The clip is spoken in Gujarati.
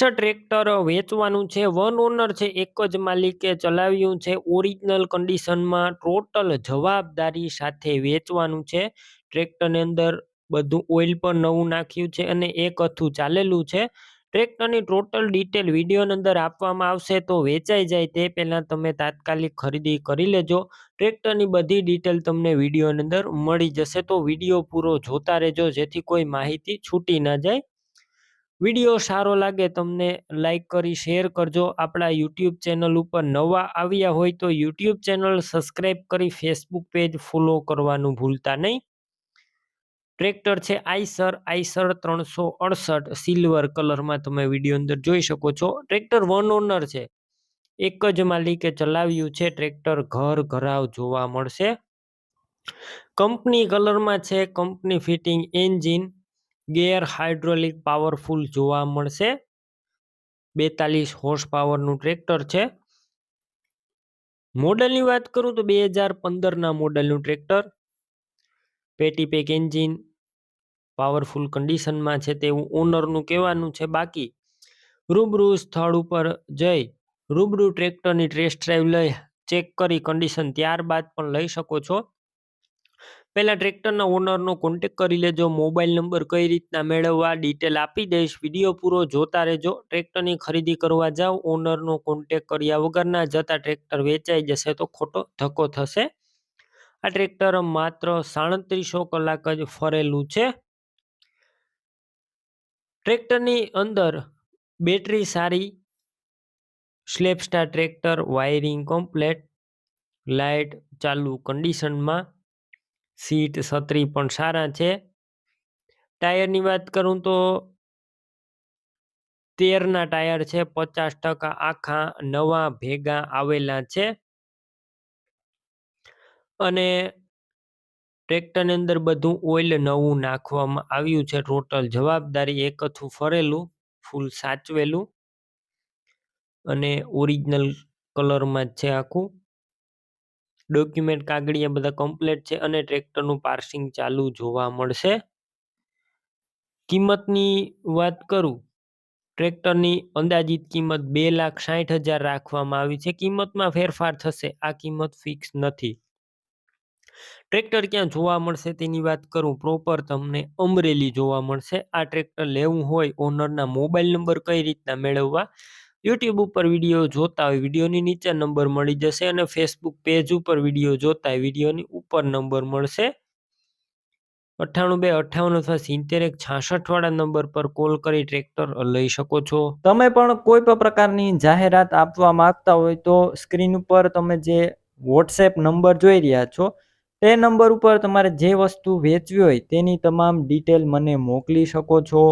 આઈસર ટ્રેક્ટર વેચવાનું છે. વન ઓનર છે, એક જ માલિકે ચલાવ્યું છે. ઓરિજિનલ કન્ડિશનમાં ટોટલ જવાબદારી સાથે વેચવાનું છે. ટ્રેક્ટરની અંદર બધું ઓઇલ પણ નવું નાખ્યું છે અને એક અથું ચાલેલું છે. ટ્રેક્ટરની ટોટલ ડિટેલ વિડીયોની અંદર આપવામાં આવશે, તો વેચાઈ જાય તે પહેલાં તમે તાત્કાલિક ખરીદી કરી લેજો. ટ્રેક્ટરની બધી ડિટેલ તમને વિડીયોની અંદર મળી જશે, તો વીડિયો પૂરો જોતા રહેજો, જેથી કોઈ માહિતી છૂટી ના જાય. વીડિયો સારો લાગે તમને લાઈક કરી, શેર કરજો. આપણા યુટ્યુબ ચેનલ ઉપર નવા આવ્યા હોય તો યુટ્યુબ ચેનલ સબસ્ક્રાઈબ કરી ફેસબુક પેજ ફોલો કરવાનું ભૂલતા નહીં. ટ્રેક્ટર છે આઈસર આઈસર ત્રણસો અડસઠ, સિલ્વર કલરમાં તમે વીડિયો અંદર જોઈ શકો છો. ટ્રેક્ટર વન ઓનર છે. એક જ માલિકે ચલાવ્યું છે. ટ્રેક્ટર ઘર ઘરાવ જોવા મળશે. કંપની કલરમાં છે, company fitting engine gear hydraulic powerful જોવા મળશે. બેતાલીસ હોર્સ પાવરનું ટ્રેક્ટર છે. મોડલની વાત કરું તો બે હજાર પંદરના મોડલનું ટ્રેક્ટર. પેટી પેક એન્જિન પાવરફુલ કન્ડિશનમાં છે તેવું ઓનરનું કહેવાનું છે. બાકી રૂબરૂ સ્થળ ઉપર જઈ રૂબરૂ ટ્રેક્ટરની ટેસ્ટ ડ્રાઈવ લઈ ચેક કરી કન્ડિશન ત્યારબાદ પણ લઈ શકો છો. પહેલાં ટ્રેક્ટરના ઓનરનો કોન્ટેક કરી લેજો મોબાઈલ નંબર કઈ રીતના મેળવવા ડિટેલ આપી દઈશ વીડિયો પૂરો જોતા રહેજો. ટ્રેક્ટરની ખરીદી કરવા જાઓ ઓનરનો કોન્ટેક કર્યા વગરના જતા ટ્રેક્ટર વેચાઈ જશે તો ખોટો ધક્કો થશે. આ ટ્રેક્ટર માત્ર સાડત્રીસો કલાક જ ફરેલું છે. ટ્રેક્ટરની અંદર બેટરી સારી સ્લેપસ્ટાર ટ્રેક્ટર વાયરિંગ કમ્પ્લેટ લાઇટ ચાલુ કન્ડિશનમાં સીટ છત્રી પણ સારા છે. ટાયરની વાત કરું તો તેરના ટાયર છે પચાસ ટકા આખા નવા ભેગા આવેલા છે. અને ટ્રેક્ટરની અંદર બધું ઓઇલ નવું નાખવામાં આવ્યું છે. ટોટલ જવાબદારી એકથું ફરેલું, ફૂલ સાચવેલું. અને ઓરિજિનલ કલરમાં જ છે આખું. ડોક્યુમેન્ટ કાગળિયા બધા કમ્પ્લીટ છે અને ટ્રેક્ટરનું પાર્સિંગ ચાલુ જોવા મળશે. કિંમતની વાત કરું, ટ્રેક્ટરની અંદાજિત કિંમત બે લાખ સાઠ હજાર રાખવામાં આવી છે. કિંમતમાં ફેરફાર થશે, આ કિંમત ફિક્સ નથી. ટ્રેક્ટર ક્યાં જોવા મળશે તેની વાત કરું પ્રોપર તમને અમરેલી જોવા મળશે. આ ટ્રેક્ટર લેવું હોય ઓનરના મોબાઈલ નંબર કઈ રીતના મેળવવા યુટ્યુબ ઉપર વીડિયો જોતા હોય વિડીયોની નીચે નંબર મળી જશે અને ફેસબુક પેજ ઉપર વીડિયો જોતા હોય વિડીયોની ઉપર નંબર મળશે. અઠ્ઠાણું બે અઠ્ઠાવન અથવા સિત્તેર એક છાસઠ વાળા નંબર પર કોલ કરી ટ્રેક્ટર લઈ શકો છો. તમે પણ કોઈ પણ પ્રકારની જાહેરાત આપવા માંગતા હોય તો સ્ક્રીન ઉપર તમે જે વોટ્સએપ નંબર જોઈ રહ્યા છો, તે નંબર ઉપર તમારે જે વસ્તુ વેચવી હોય તેની તમામ ડિટેલ મને મોકલી શકો છો.